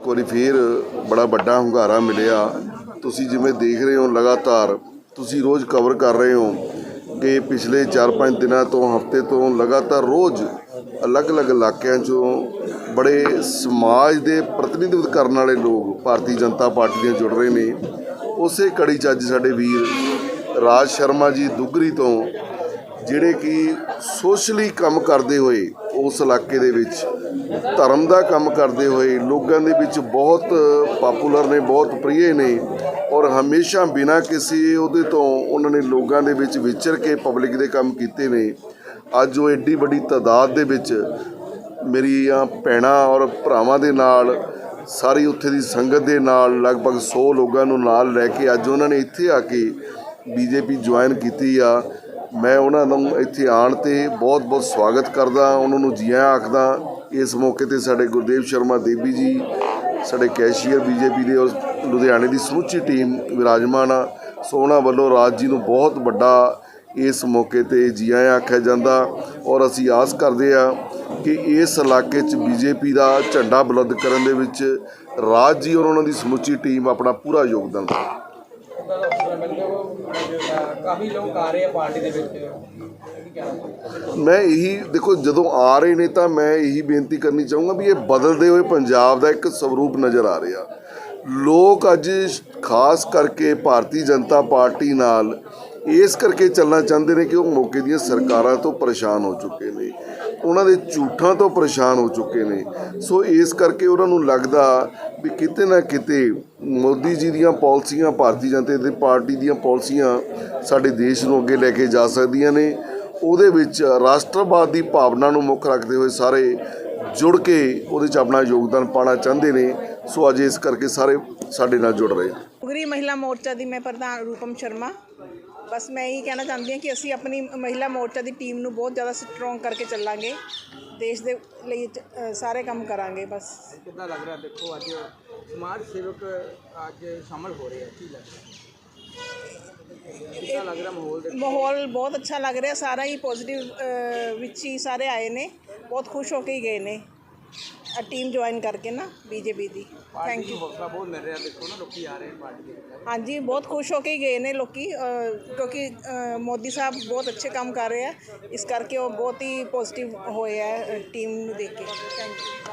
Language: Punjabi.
ਇੱਕ ਵਾਰੀ ਫੇਰ ਬੜਾ ਵੱਡਾ ਹੁੰਗਾਰਾ ਮਿਲਿਆ। ਤੁਸੀਂ ਜਿਵੇਂ ਦੇਖ ਰਹੇ ਹੋ ਲਗਾਤਾਰ, ਤੁਸੀਂ ਰੋਜ਼ ਕਵਰ ਕਰ ਰਹੇ ਹੋ ਕਿ ਪਿਛਲੇ 4-5 ਦਿਨਾਂ ਤੋਂ, ਹਫ਼ਤੇ ਤੋਂ ਲਗਾਤਾਰ ਰੋਜ਼ ਅਲੱਗ-ਅਲੱਗ ਇਲਾਕਿਆਂ 'ਚੋਂ ਬੜੇ ਸਮਾਜ ਦੇ ਪ੍ਰਤੀਨਿਧਿਤਵ ਕਰਨ ਵਾਲੇ ਲੋਕ ਭਾਰਤੀ ਜਨਤਾ ਪਾਰਟੀ ਨਾਲ ਜੁੜ ਰਹੇ ਨੇ। ਉਸੇ ਕੜੀ 'ਚ ਅੱਜ ਸਾਡੇ ਵੀਰ ਰਾਜ ਸ਼ਰਮਾ ਜੀ ਦੁੱਗਰੀ ਤੋਂ ਜਿਹੜੇ ਕਿ ਸੋਸ਼ਲੀ ਕੰਮ ਕਰਦੇ ਹੋਏ ਉਸ ਇਲਾਕੇ ਦੇ ਵਿੱਚ, ਧਰਮ ਦਾ ਕੰਮ ਕਰਦੇ ਹੋਏ, ਲੋਕਾਂ ਦੇ ਵਿੱਚ ਬਹੁਤ ਪਪੂਲਰ ਨੇ, ਬਹੁਤ ਪ੍ਰਿਯ ਨੇ ਔਰ ਹਮੇਸ਼ਾ ਬਿਨਾਂ ਕਿਸੇ ਉਹਦੇ ਤੋਂ ਉਹਨਾਂ ਨੇ ਲੋਕਾਂ ਦੇ ਵਿੱਚ ਵਿਚਰ ਕੇ ਪਬਲਿਕ ਦੇ ਕੰਮ ਕੀਤੇ ਨੇ। ਅੱਜ ਉਹ ਐਡੀ ਵੱਡੀ ਤਾਦਾਦ ਦੇ ਵਿੱਚ ਮੇਰੀਆਂ ਭੈਣਾਂ ਔਰ ਭਰਾਵਾਂ ਦੇ ਨਾਲ, ਸਾਰੀ ਉੱਥੇ ਦੀ ਸੰਗਤ ਦੇ ਨਾਲ, ਲਗਭਗ 100 ਲੋਕਾਂ ਨੂੰ ਨਾਲ ਲੈ ਕੇ ਅੱਜ ਉਹਨਾਂ ਨੇ ਇੱਥੇ ਆ ਕੇ ਬੀਜੇਪੀ ਜੁਆਇਨ ਕੀਤੀ ਆ। ਮੈਂ ਉਹਨਾਂ ਨੂੰ ਇੱਥੇ ਆਉਣ ਤੇ ਬਹੁਤ ਬਹੁਤ ਸਵਾਗਤ ਕਰਦਾ, ਉਹਨਾਂ ਨੂੰ ਜੀ ਆਇਆਂ ਆਖਦਾ। ਇਸ ਮੌਕੇ ਤੇ ਸਾਡੇ ਗੁਰਦੇਵ ਸ਼ਰਮਾ ਦੇਵੀ ਜੀ, ਸਾਡੇ ਕੈਸ਼ੀਅਰ ਬੀਜੇਪੀ ਦੇ ਔਰ ਲੁਧਿਆਣੇ ਦੀ ਸਮੁੱਚੀ ਟੀਮ ਵਿਰਾਜਮਾਨ ਆ। ਸੋ ਉਹਨਾਂ ਵੱਲੋਂ ਰਾਜ ਜੀ ਨੂੰ ਬਹੁਤ ਵੱਡਾ ਇਸ ਮੌਕੇ ਤੇ ਜੀ ਆਇਆਂ ਆਖਿਆ ਜਾਂਦਾ ਔਰ ਅਸੀਂ ਆਸ ਕਰਦੇ ਆ ਕਿ ਇਸ ਇਲਾਕੇ 'ਚ ਬੀਜੇਪੀ ਦਾ ਝੰਡਾ ਬੁਲੰਦ ਕਰਨ ਦੇ ਵਿੱਚ ਰਾਜ ਜੀ ਔਰ ਉਹਨਾਂ ਦੀ ਸਮੁੱਚੀ ਟੀਮ ਆਪਣਾ ਪੂਰਾ ਯੋਗਦਾਨ ਦੇ ਕਾਫੀ ਲੋਕ ਆ ਰਹੇ ਆ ਪਾਰਟੀ ਦੇ ਵਿੱਚ। ਮੈਂ ਇਹੀ, ਦੇਖੋ, ਜਦੋਂ ਆ ਰਹੇ ਨੇ ਤਾਂ ਮੈਂ ਇਹੀ ਬੇਨਤੀ ਕਰਨੀ ਚਾਹੂੰਗਾ ਵੀ ਇਹ ਬਦਲਦੇ ਹੋਏ ਪੰਜਾਬ ਦਾ ਇੱਕ ਸਵਰੂਪ ਨਜ਼ਰ ਆ ਰਿਹਾ। ਲੋਕ ਅੱਜ ਖਾਸ ਕਰਕੇ ਭਾਰਤੀ ਜਨਤਾ ਪਾਰਟੀ ਨਾਲ ਇਸ ਕਰਕੇ ਚੱਲਣਾ ਚਾਹੁੰਦੇ ਨੇ ਕਿ ਉਹ ਮੌਕੇ ਦੀਆਂ ਸਰਕਾਰਾਂ ਤੋਂ ਪਰੇਸ਼ਾਨ ਹੋ ਚੁੱਕੇ ਨੇ। ਉਹਨਾਂ ਦੇ ਝੂਠਾਂ ਤੋਂ ਪਰੇਸ਼ਾਨ ਹੋ ਚੁੱਕੇ ਨੇ। ਸੋ ਇਸ ਕਰਕੇ ਉਹਨਾਂ ਨੂੰ ਲੱਗਦਾ ਵੀ ਕਿਤੇ ਨਾ ਕਿਤੇ ਮੋਦੀ ਜੀ ਦੀਆਂ ਪਾਲਿਸੀਆਂ, ਭਾਰਤੀ ਜਨਤਾ ਦੀ ਪਾਰਟੀ ਦੀਆਂ ਪਾਲਿਸੀਆਂ ਸਾਡੇ ਦੇਸ਼ ਨੂੰ ਅੱਗੇ ਲੈ ਕੇ ਜਾ ਸਕਦੀਆਂ ਨੇ। ਉਹਦੇ ਵਿੱਚ ਰਾਸ਼ਟਰਵਾਦ ਦੀ ਭਾਵਨਾ ਨੂੰ ਮੁੱਖ ਰੱਖਦੇ ਹੋਏ ਸਾਰੇ ਜੁੜ ਕੇ ਉਹਦੇ 'ਚ ਆਪਣਾ ਯੋਗਦਾਨ ਪਾਉਣਾ ਚਾਹੁੰਦੇ ਨੇ। ਸੋ ਅੱਜ ਇਸ ਕਰਕੇ ਸਾਰੇ ਸਾਡੇ ਨਾਲ ਜੁੜ ਰਹੇ ਉਗਰੀ ਮਹਿਲਾ ਮੋਰਚਾ ਦੀ ਮੈਂ ਪ੍ਰਧਾਨ ਰੂਪਮ ਸ਼ਰਮਾ। ਬਸ ਮੈਂ ਇਹੀ ਕਹਿਣਾ ਚਾਹੁੰਦੀ ਹਾਂ ਕਿ ਅਸੀਂ ਆਪਣੀ ਮਹਿਲਾ ਮੋਰਚਾ ਦੀ ਟੀਮ ਨੂੰ ਬਹੁਤ ਜ਼ਿਆਦਾ ਸਟਰੋਂਗ ਕਰਕੇ ਚੱਲਾਂਗੇ ਦੇਸ਼ ਦੇ ਲਈ ਸਾਰੇ ਕੰਮ ਕਰਾਂਗੇ ਬਸ। ਕਿੱਦਾਂ ਲੱਗ ਰਿਹਾ? ਦੇਖੋ ਅੱਜ ਸਮਾਜ ਸੇਵਕ ਅੱਜ ਸ਼ਾਮਲ ਹੋ ਰਹੇ ਆ ਕੀ ਲੱਗ ਰਿਹਾ? ਮਾਹੌਲ ਬਹੁਤ ਅੱਛਾ ਲੱਗ ਰਿਹਾ ਸਾਰਾ ਹੀ ਪੋਜ਼ਿਟਿਵ ਵਿੱਚ ਹੀ ਸਾਰੇ ਆਏ ਨੇ ਬਹੁਤ ਖੁਸ਼ ਹੋ ਕੇ ਹੀ ਗਏ ਨੇ। ਟੀਮ ਜੁਆਇਨ ਕਰਕੇ ਨਾ ਬੀਜੇਪੀ ਦੀ। ਥੈਂਕ ਨੂੰ ਹੌਸਲਾ ਬਹੁਤ ਮਿਲ ਰਿਹਾ ਦੇਖੋ ਨਾ ਲੋਕੀ ਆ ਰਹੇ ਪਾਰਟੀ ਦੇ ਵਿੱਚ। ਹਾਂਜੀ ਬਹੁਤ ਖੁਸ਼ ਹੋ ਕੇ ਗਏ ਨੇ ਲੋਕੀ ਅ, ਕਿਉਂਕਿ ਅ, ਮੋਦੀ ਸਾਹਿਬ ਬਹੁਤ ਅੱਛੇ ਕੰਮ ਕਰ ਰਹੇ ਆ। ਇਸ ਕਰਕੇ ਉਹ ਬਹੁਤ ਹੀ ਪੋਜ਼ਿਟਿਵ ਹੋਏ ਆ ਟੀਮ ਨੂੰ ਦੇਖ ਕੇ। Thank you